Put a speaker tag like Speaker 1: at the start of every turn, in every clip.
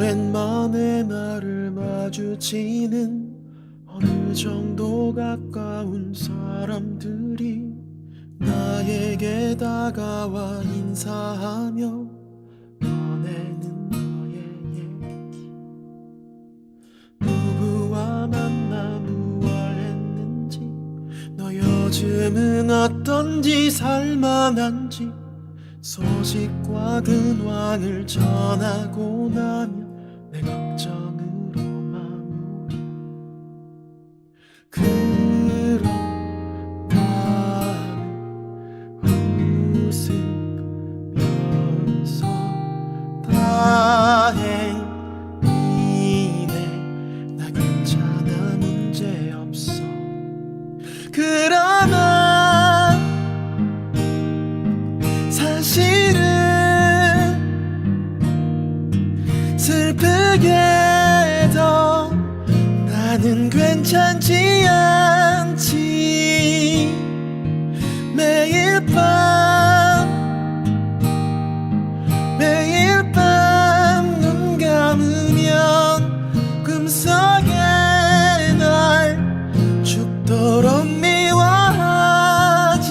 Speaker 1: 오랜만에 나를 마주치는 어느 정도 가까운 사람들이 나에게 다가와 인사하며 꺼내는 너의 얘기. 누구와 만나 무얼 했는지 너 요즘은 어떤지 살만한지 소식과 근황을 전하고 나면 내 걱정 밤. 매일 밤 눈 감으면 꿈속에 날 죽도록 미워하지.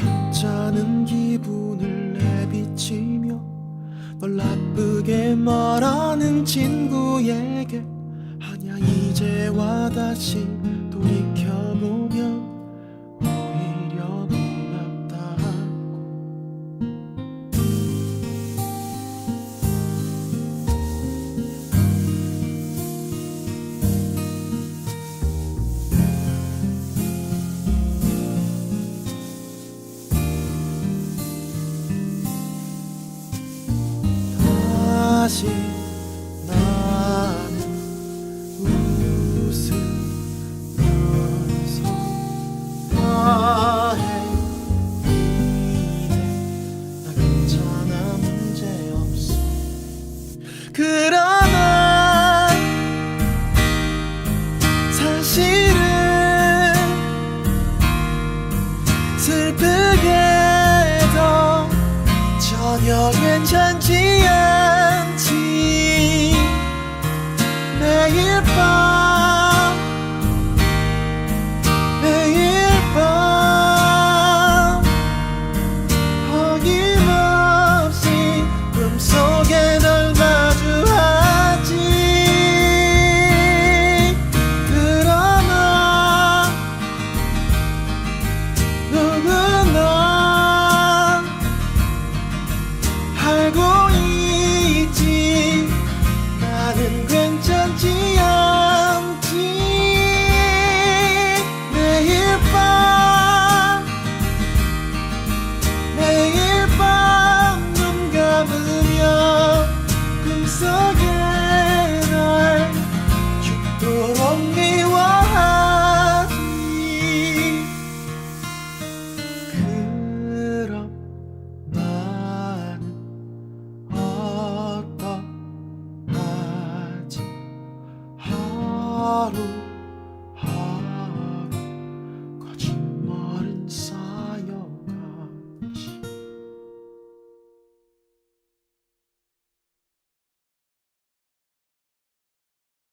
Speaker 1: 혼자는 기분을 내비치며 널 나쁘게 말하는 친구에게 아냐 이제와 다시 돌이 다시 전혀 괜찮지 않지 매일 알고 falo